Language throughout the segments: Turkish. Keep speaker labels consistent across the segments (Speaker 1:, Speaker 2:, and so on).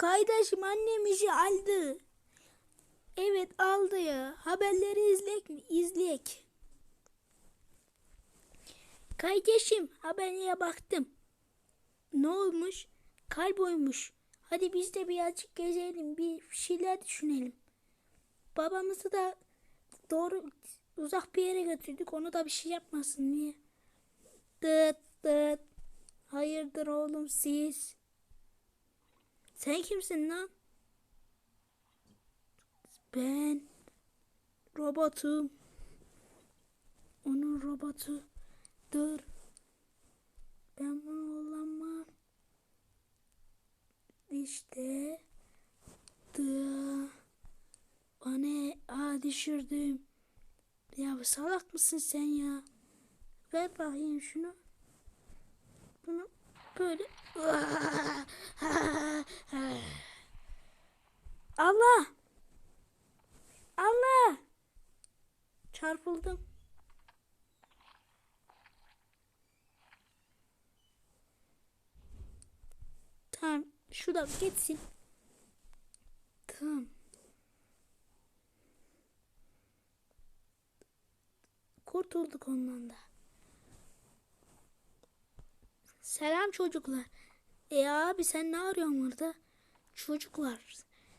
Speaker 1: Kardeşim annem işi aldı. Evet aldı ya. Haberleri izlek mi? İzleyek. Kardeşim haberine baktım. Ne olmuş? Kalp oymuş. Hadi biz de birazcık gezelim. Bir şeyler düşünelim. Babamızı da doğru uzak bir yere götürdük. Onu da bir şey yapmasın diye. Dıt dıt. Hayırdır oğlum siz? Sen kimsin lan? Ben robotum. Onun robotu. Dur. Ben bunu olamam. İşte. Dı. O ne? Aa düşürdüm. Ya salak mısın sen ya? Ver bakayım şunu. Bunu böyle. Allah! Allah! Çarpıldım. Tamam. Şu da geçsin. Tamam. Kurtulduk ondan da. Selam çocuklar. E abi sen ne arıyorsun burada? Çocuklar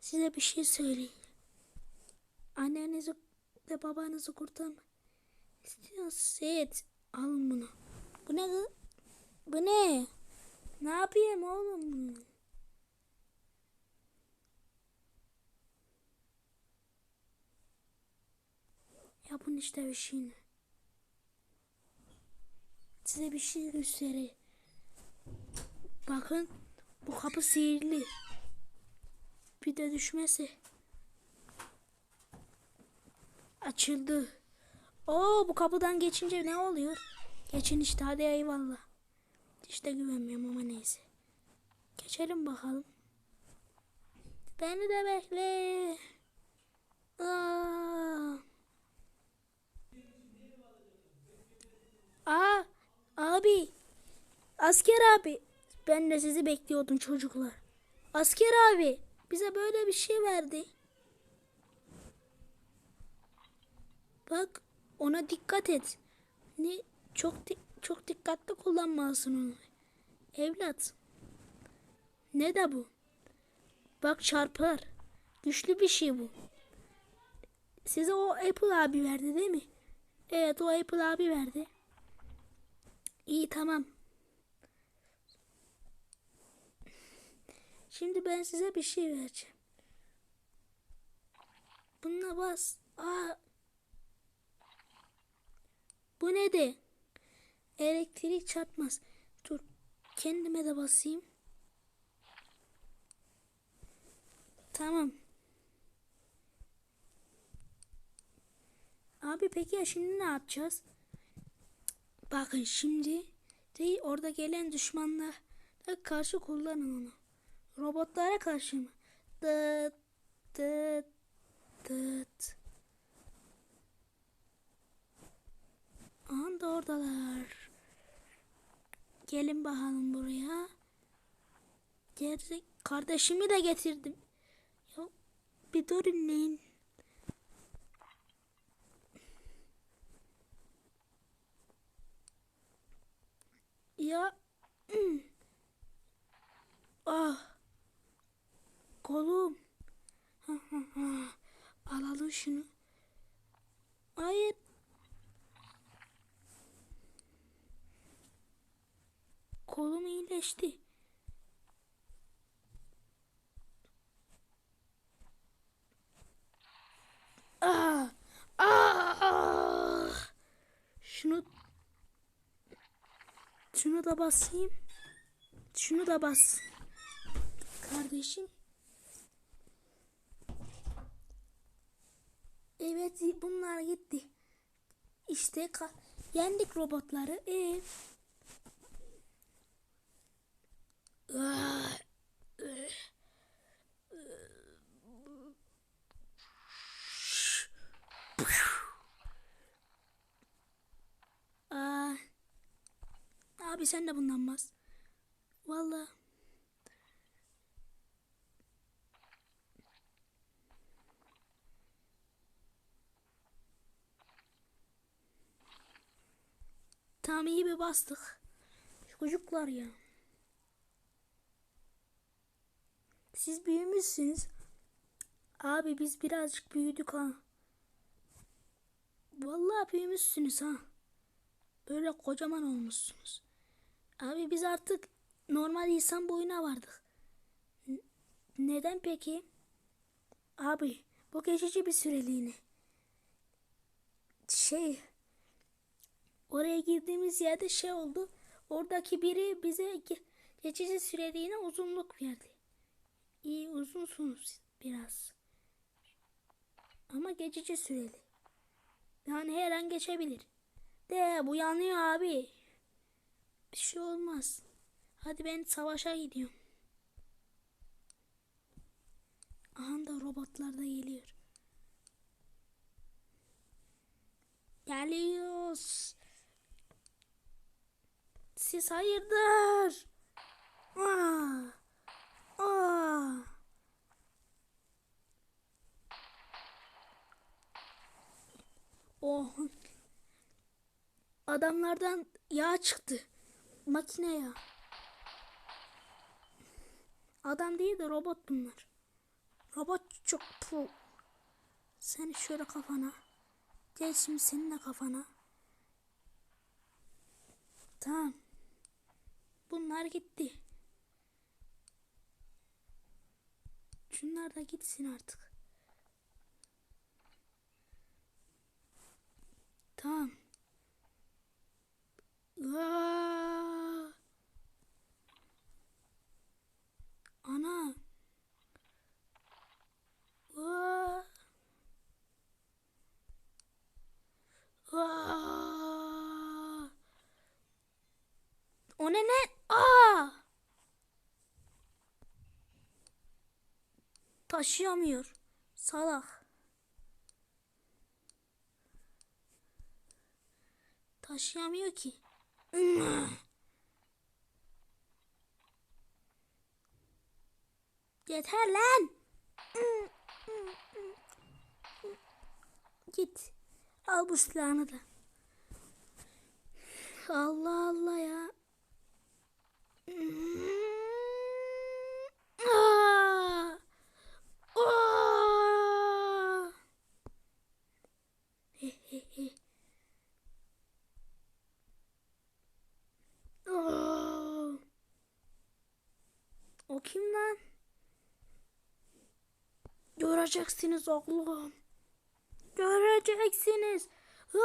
Speaker 1: size bir şey söyleyeyim. Annenizi ve babanızı kurtarma. İstiyorsanız alın bunu. Bu ne? Bu ne? Ne yapayım oğlum? Yapın işte bir şeyini. Size bir şey göstereyim. Bakın bu kapı sihirli. Bir de düşmesi. Açıldı. Oo bu kapıdan geçince ne oluyor? Geçin işte hadi eyvallah. İşte güvenmiyorum ama neyse. Geçelim bakalım. Beni de bekle. Aa. Aa, abi. Asker abi. Ben de sizi bekliyordum çocuklar. Asker abi. Bize böyle bir şey verdi. Bak ona dikkat et. Ne çok di- çok dikkatli kullanmalısın onu. Evlat. Ne de bu? Bak çarpar. Güçlü bir şey bu. Size o Apple abi verdi değil mi? Evet o Apple abi verdi. İyi tamam. Şimdi ben size bir şey vereceğim. Bununla bas. Aa. Bu ne de? Elektrik çarpmaz. Dur. Kendime de basayım. Tamam. Abi peki ya şimdi ne yapacağız? Bakın şimdi değil orada gelen düşmanlara karşı kullanın onu. Robotlara karşı mı? Dıt dıt dıt. Aha da oradalar. Gelin bakalım buraya. Gerçek kardeşimi de getirdim. Ya bir durun neyin? Ya ah ha. Alalım şunu. Hayır. Kolum iyileşti. Ah, ah, ah. Şunu şunu da basayım. Şunu da bas. Kardeşim. Evet bunlar gitti. İşte yendik robotları. Ee, abi sen de bundan bas. Valla. Tam iyi bir bastık. Çocuklar ya. Siz büyümüşsünüz. Abi biz birazcık büyüdük ha. Vallahi büyümüşsünüz ha. Böyle kocaman olmuşsunuz. Abi biz artık normal insan boyuna vardık. N- neden peki? Abi bu geçici bir süreliğine. Şey oraya girdiğimiz yerde şey oldu. Oradaki biri bize ge- geçici süreliğine uzunluk verdi. İyi uzunsunuz biraz. Ama geçici süreli. Yani her an geçebilir. De bu yanıyor abi. Bir şey olmaz. Hadi ben savaşa gidiyorum. Aha da robotlar da geliyor. Geliyoruz. Siz hayırdır? Aa, aa. Oh. Adamlardan yağ çıktı. Makine yağı. Adam değil de robot bunlar. Robot çok pu. Sen şöyle kafana. Gel şimdi senin de kafana. Tamam. Bunlar gitti. Şunlar da gitsin artık. Tamam. Aa! Ana. Aa! Aa! O ne ne? Aa! Taşıyamıyor. Salak. Taşıyamıyor ki. Yeter lan. Git. Al bu silahını da. Allah Allah ya. Aa! Aa! He he he. Aa! O kim lan? Göreceksiniz oğlum. Göreceksiniz. Aa!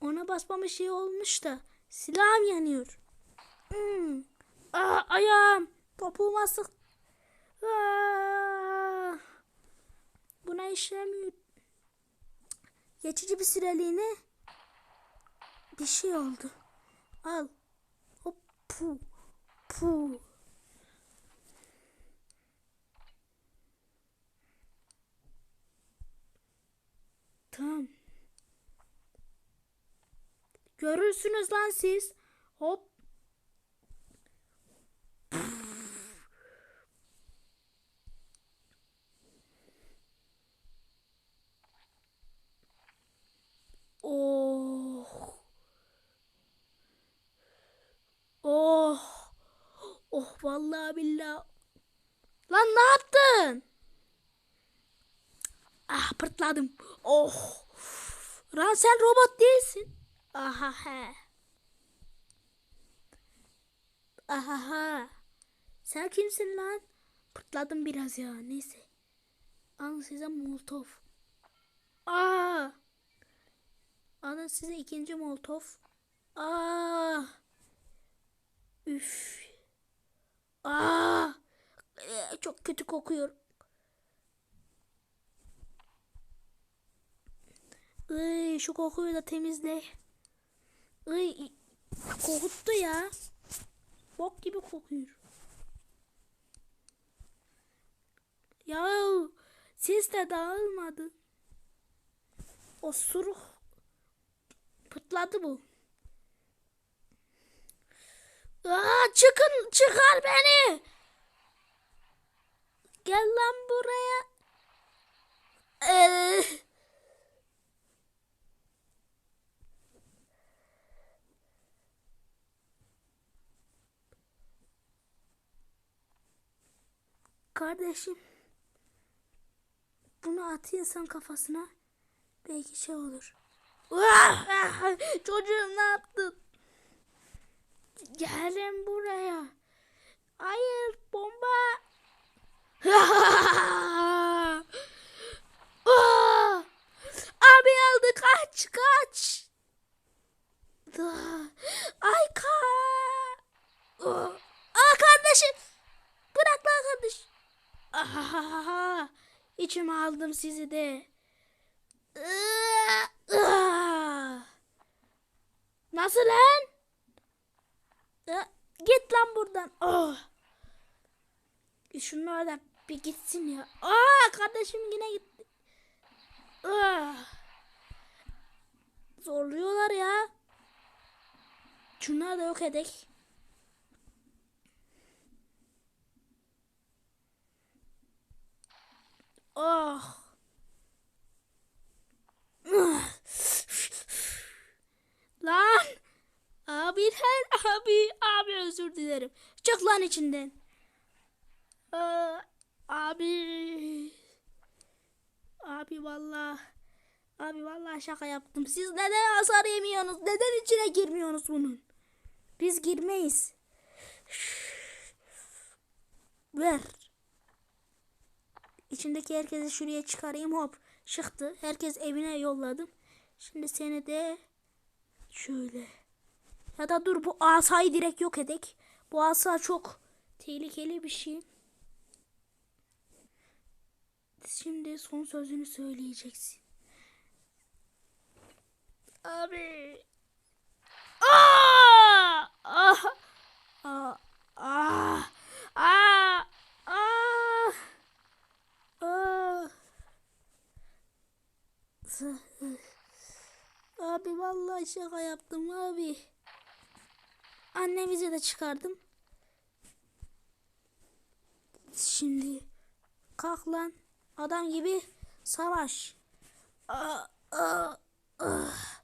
Speaker 1: Ona basmama şey olmuş da silahım yanıyor. Hmm. Aa, ayağım. Topuğuma sık. Aa! Buna işlemiyor. Geçici bir süreliğine bir şey oldu. Al. Hop pu. Pu. Tamam. Görürsünüz lan siz. Hop. Oh. Oh. Oh vallahi billahi. Lan ne yaptın? Ah pırtladım. Oh. Lan sen robot değilsin. Aha he. Aha ha. Sen kimsin lan? Pırtladım biraz ya. Neyse. Alın size molotov. Aa. Alın size ikinci molotov. Aa. Üf. Aa. Ee, Çok kötü kokuyor. Iy, şu kokuyu da temizle. Iy, kokuttu ya. Bok gibi kokuyor. Ya ses de dağılmadı. Osuruk pıtladı bu. Aa, çıkın çıkar beni. Gel lan buraya. Ee, kardeşim. Bunu at insan kafasına. Belki şey olur. Ah, ah, Çocuğum ne yaptın? Gelin buraya. Hayır bomba. Ah! Abi aldı kaç kaç. Ah, Ay ka. Ah, Aa kardeşim. Bırak lan kardeş. Ah, içime aldım sizi de. Ah, ah. Nasıl lan? Ah, Git lan buradan. Oh. Şunlar da bir gitsin ya. Aa kardeşim yine gitti. Ah. Zorluyorlar ya. Şunları da yok edek. Oh. Lan. Abi her abi abi özür dilerim. Çık lan içinden. Aa, abi. Abi vallahi. Abi vallahi şaka yaptım. Siz neden hasar yemiyorsunuz? Neden içine girmiyorsunuz bunun? Biz girmeyiz. Ver. İçindeki herkesi şuraya çıkarayım hop. Çıktı. Herkes evine yolladım. Şimdi seni de şöyle. Ya da dur bu asayı direkt yok edek. Bu asa çok tehlikeli bir şey. Şimdi son sözünü söyleyeceksin. Abi. Aa! Ah! Ah! Ah! Ah! Ah! Ah! Abi vallahi şaka yaptım abi. Annemizi de çıkardım. Şimdi kalk lan. Adam gibi savaş. Aa, aa, ah.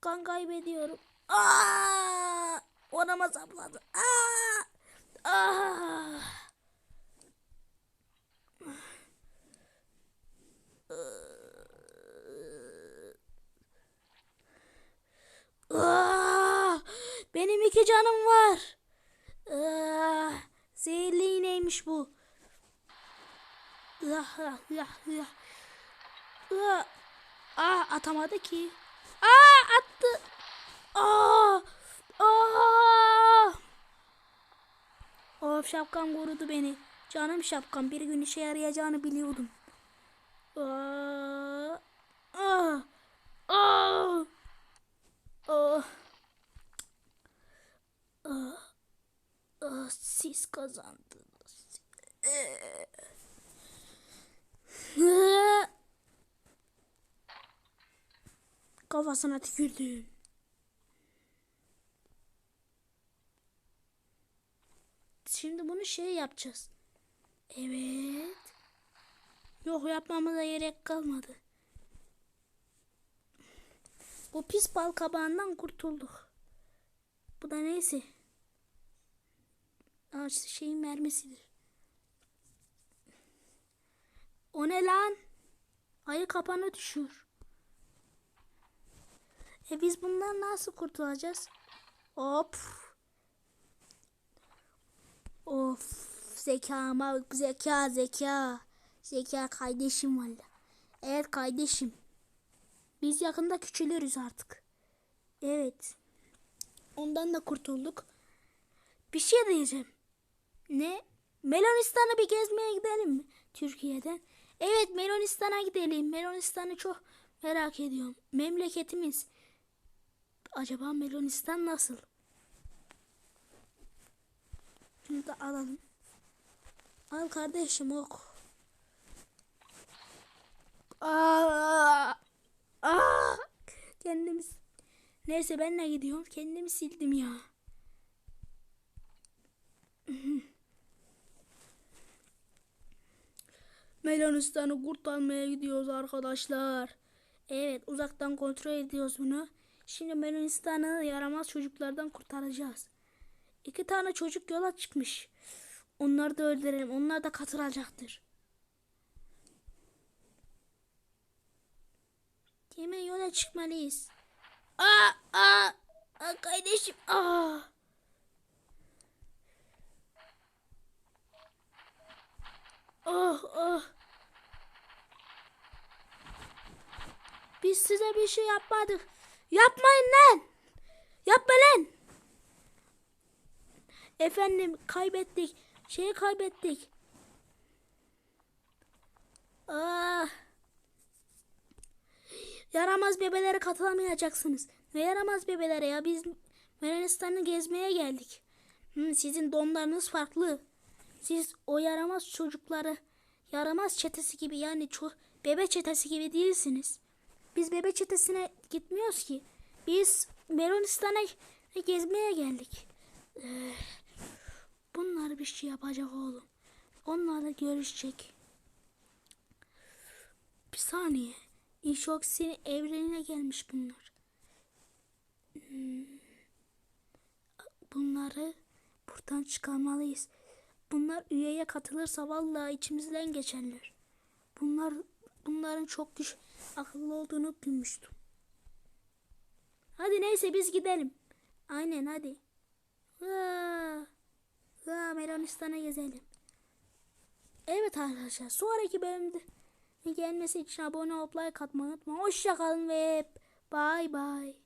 Speaker 1: Kan kaybediyorum. Aa! Orama sapladı. Aa! Aa! Aa! Benim iki canım var. Aa! Zehirli iğneymiş bu. Ah, ah, ah, ah. Ah, ah, atamadı ki. Aa attı. Aa! Aa! Of şapkam korudu beni. Canım şapkam bir gün işe yarayacağını biliyordum. Aa! Aa! Aa! Aa! Aa! Aa! Siz kazandınız. Ee. Kafasına tükürdüm. Şimdi bunu şey yapacağız. Evet. Yok yapmamıza gerek kalmadı. Bu pis bal kabağından kurtulduk. Bu da neyse. Ağaç şeyin mermisidir. O ne lan? Ayı kapana düşüyor. E biz bundan nasıl kurtulacağız? Hop. Of. Zekama zeka zeka. Zeka kardeşim valla. Evet kardeşim. Biz yakında küçülürüz artık. Evet. Ondan da kurtulduk. Bir şey diyeceğim. Ne? Melonistan'ı bir gezmeye gidelim mi? Türkiye'den. Evet Melonistan'a gidelim. Melonistan'ı çok merak ediyorum. Memleketimiz. Acaba Melonistan nasıl? Şunu da alalım. Al kardeşim ok. Aa, aa, kendimiz. Neyse ben ne gidiyorum? Kendimi sildim ya. Melonistan'ı kurtarmaya gidiyoruz arkadaşlar. Evet uzaktan kontrol ediyoruz bunu. Şimdi Melonistan'ı yaramaz çocuklardan kurtaracağız. İki tane çocuk yola çıkmış. Onları da öldürelim. Onlar da katılacaktır. Hemen yola çıkmalıyız. Aa, aa, aa kardeşim. Aa. Oh, oh. Biz size bir şey yapmadık. Yapmayın lan. Yapma lan. Efendim kaybettik. Şeyi kaybettik. Ah. Yaramaz bebelere katılamayacaksınız. Ne yaramaz bebelere ya biz Yunanistan'ı gezmeye geldik. Hı, sizin donlarınız farklı. Siz o yaramaz çocukları yaramaz çetesi gibi yani ço bebe çetesi gibi değilsiniz. Biz bebe çetesine gitmiyoruz ki. Biz Melonistan'a gezmeye geldik. Ee, bunlar bir şey yapacak oğlum. Onlarla görüşecek. Bir saniye. İnşoksini evrenine gelmiş bunlar. Hmm. Bunları buradan çıkarmalıyız. Bunlar üyeye katılırsa vallahi içimizden geçerler. Bunlar bunların çok güç akıllı olduğunu duymuştum. Hadi neyse biz gidelim. Aynen hadi. Vaa. Vaa Melonistan'a gezelim. Evet arkadaşlar sonraki bölümde gelmesi için abone olup like atmayı unutmayın. Hoşçakalın ve bay bay.